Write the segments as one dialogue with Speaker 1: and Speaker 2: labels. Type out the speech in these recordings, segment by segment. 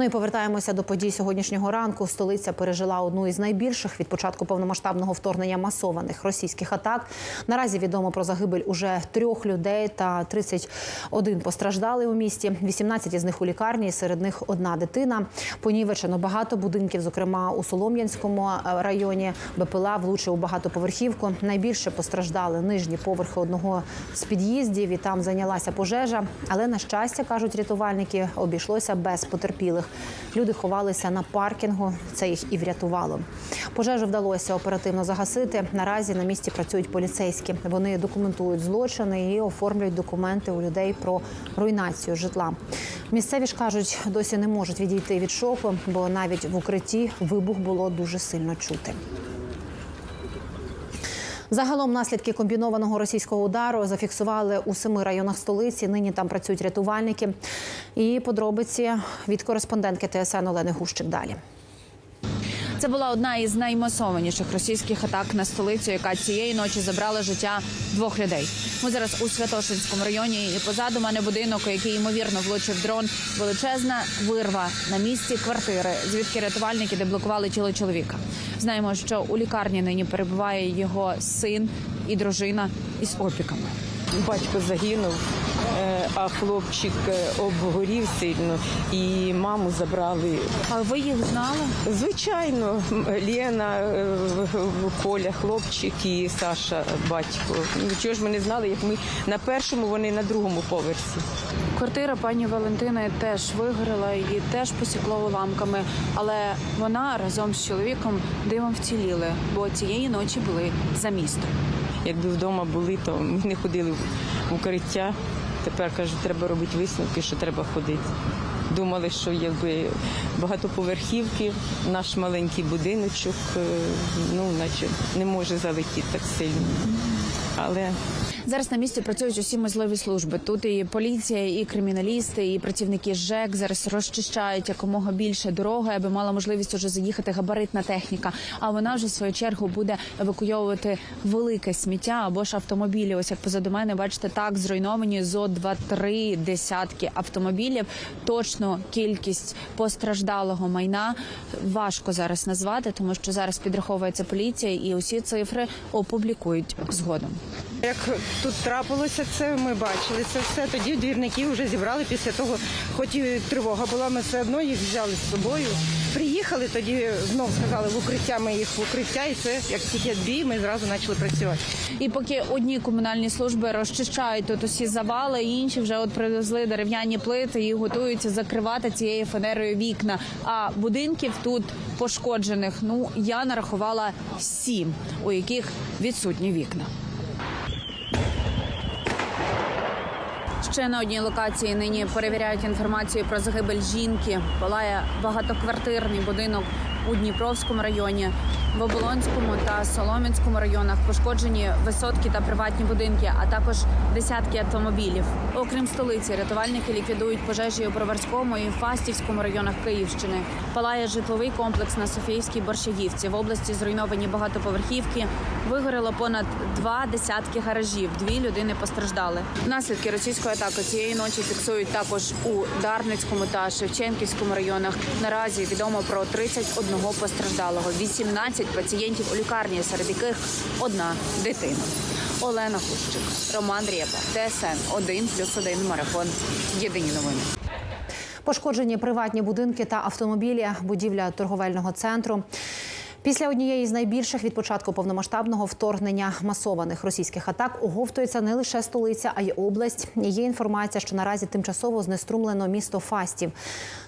Speaker 1: Ну і повертаємося до подій сьогоднішнього ранку. Столиця пережила одну із найбільших від початку повномасштабного вторгнення масованих російських атак. Наразі відомо про загибель уже трьох людей та 31 постраждали у місті. 18 із них у лікарні. Серед них одна дитина. Понівечено багато будинків, зокрема у Солом'янському е, районі. БПЛА влучив у багатоповерхівку. Найбільше постраждали нижні поверхи одного з під'їздів. І там зайнялася пожежа. Але на щастя, кажуть рятувальники, обійшлося без потерпілих. Люди ховалися на паркінгу. Це їх і врятувало. Пожежу вдалося оперативно загасити. Наразі на місці працюють поліцейські. Вони документують злочини і оформлюють документи у людей про руйнацію житла. Місцеві ж кажуть, досі не можуть відійти від шоку, бо навіть в укритті вибух було дуже сильно чути. Загалом наслідки комбінованого російського удару зафіксували у семи районах столиці. Нині там працюють рятувальники. І подробиці від кореспондентки ТСН Олени Гущик далі.
Speaker 2: Це була одна із наймасованіших російських атак на столицю, яка цієї ночі забрала життя двох людей. Ми зараз у Святошинському районі, і позаду мене будинок, який ймовірно влучив дрон. Величезна вирва на місці квартири, звідки рятувальники деблокували тіло чоловіка. Знаємо, що у лікарні нині перебуває його син і дружина із опіками.
Speaker 3: Батько загинув, а хлопчик е, обгорів сильно і маму забрали.
Speaker 2: А ви їх знали?
Speaker 3: Звичайно, Лена, е, Коля, хлопчик і Саша, батько. Ну, Чого ж ми не знали, як ми на першому, вони на другому поверсі.
Speaker 2: Квартира пані Валентини теж вигоріла, її теж посікло уламками, але вона разом з чоловіком дивом вціліли, бо цієї ночі були за містом.
Speaker 3: Якби вдома були, то ми не ходили в укриття. Тепер кажуть, треба робити висновки, що треба ходити. Думали, що якби багатоповерхівки, наш маленький будиночок, е, ну наче не може залетіти так сильно. Але
Speaker 2: Зараз на місці працюють усі можливі служби. Тут і поліція, і криміналісти, і працівники ЖЕК зараз розчищають якомога більше дороги, аби мала можливість уже заїхати габаритна техніка. А вона вже в свою чергу буде евакуйовувати велике сміття або ж автомобілі. Ось як позаду мене, бачите, так зруйновані зо два-три десятки автомобілів. Точно кількість постраждалого майна важко зараз назвати, тому що зараз підраховується поліція, і усі цифри опублікують згодом.
Speaker 4: Як тут трапилося це, ми бачили це все. Тоді двірники вже зібрали після того, хоч і тривога була, ми все одно їх взяли з собою. Приїхали, тоді знов сказали в укриття, ми їх в укриття, і це як тільки бій, ми зразу почали працювати.
Speaker 2: І поки одні комунальні служби розчищають тут усі завали, інші вже от привезли дерев'яні плити і готуються закривати цією фанерою вікна. А будинків тут пошкоджених, ну я нарахувала сім, у яких відсутні вікна. Ще на одній локації нині перевіряють інформацію про загибель жінки. Палає багатоквартирний будинок у Дніпровському районі, в Оболонському та Солом'янському районах пошкоджені висотки та приватні будинки, а також десятки автомобілів. Окрім столиці, рятувальники ліквідують пожежі у Броварському і Фастівському районах Київщини. Палає житловий комплекс на Софіївській Борщагівці. В області зруйновані багатоповерхівки. Вигоріло понад два десятки гаражів. Дві людини постраждали. Наслідки російської атаки цієї ночі фіксують також у Дарницькому та Шевченківському районах. Наразі відомо про 31 постраждалого, 18 пацієнтів у лікарні, серед яких одна дитина. Олена Кущик, Роман Рєпа, ТСН 1+,1 марафон. Єдині новини.
Speaker 1: Пошкоджені приватні будинки та автомобілі, будівля торговельного центру. Після однієї з найбільших від початку повномасштабного вторгнення масованих російських атак оговтується не лише столиця, а й область. Є інформація, що наразі тимчасово знеструмлено місто Фастів.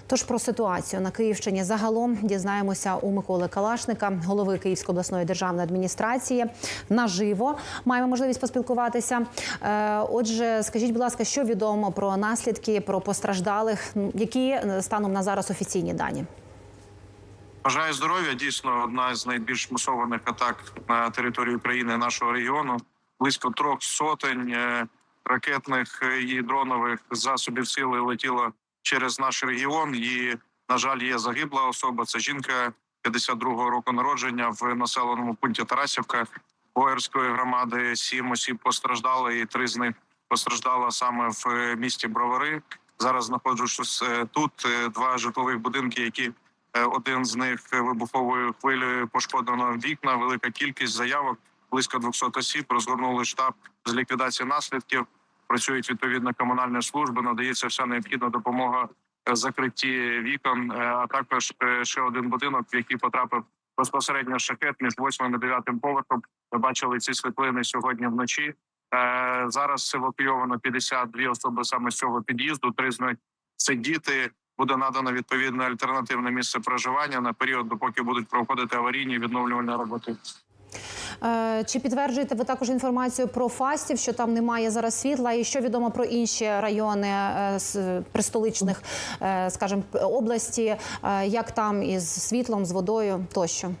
Speaker 1: Тож про ситуацію на Київщині загалом дізнаємося у Миколи Калашника, голови Київської обласної державної адміністрації. Наживо маємо можливість поспілкуватися. Е, Отже, скажіть, будь ласка, що відомо про наслідки, про постраждалих, які е, станом на зараз офіційні дані?
Speaker 5: Бажаю здоров'я. Дійсно, одна з найбільш масованих атак на території України нашого регіону. Близько трьох сотень е, ракетних і дронових засобів сили летіло через наш регіон. І на жаль, є загибла особа. Це жінка 52-го року народження в населеному пункті Тарасівка Боярської громади. Сім осіб постраждали, і три з них постраждала саме в е, місті Бровари. зараз знаходжусь е, тут. Два житлових будинки, які один з них вибуховою хвилею пошкодено вікна. Велика кількість заявок, близько 200 осіб. Розгорнули штаб з ліквідації наслідків. Працюють відповідно комунальні служби. Надається вся необхідна допомога е, закритті вікон. Е, А також е, ще один будинок, в який потрапив безпосередньо шахет між 8 і 9 поверхом. Ми бачили ці світлини сьогодні вночі. Е, Зараз евакуйовано 52 особи саме з цього під'їзду. Три з них це діти. Буде надано відповідне альтернативне місце проживання на період, допоки будуть проходити аварійні відновлювальні роботи.
Speaker 1: Е, Чи підтверджуєте ви також інформацію про фастів, що там немає зараз світла, і що відомо про інші райони е, з пристоличних, е, скажімо, області, як там із світлом, з водою тощо?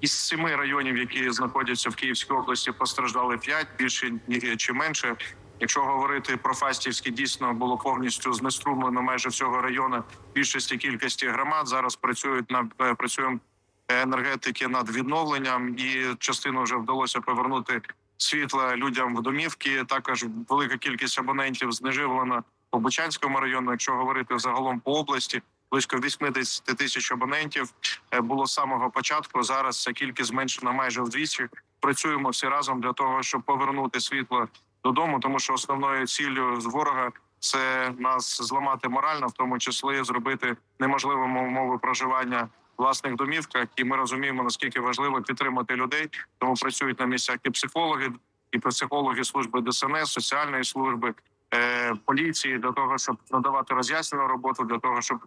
Speaker 5: Із семи районів, які знаходяться в Київській області, постраждали п'ять більше чи менше. Якщо говорити про Фастівський, дійсно було повністю знеструмлено майже всього району більшості кількості громад. Зараз працюють над е, працюємо енергетики над відновленням, і частину вже вдалося повернути світла людям в домівки. Також велика кількість абонентів знеживлена по Бучанському району. Якщо говорити загалом по області, близько 80 тисяч абонентів е, було з самого початку. Зараз ця кількість зменшена майже вдвічі. Працюємо всі разом для того, щоб повернути світло додому, тому що основною ціллю ворога це нас зламати морально, в тому числі зробити неможливими умови проживання власних домівках. І ми розуміємо наскільки важливо підтримати людей. Тому працюють на місцях і психологи, і психологи служби ДСНС, соціальної служби, е, поліції для того, щоб надавати роз'яснену роботу, для того, щоб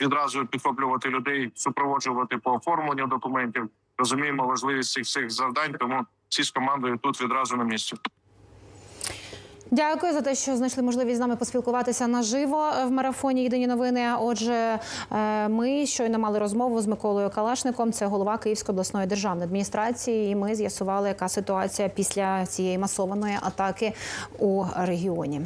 Speaker 5: відразу підхоплювати людей, супроводжувати по оформленню документів. Розуміємо важливість цих всіх завдань, тому всі з командою тут відразу на місці.
Speaker 1: Дякую за те, що знайшли можливість з нами поспілкуватися наживо в марафоні Єдині новини. Отже, е, ми щойно мали розмову з Миколою Калашником. Це голова Київської обласної державної адміністрації. І ми з'ясували, яка ситуація після цієї масованої атаки у регіоні.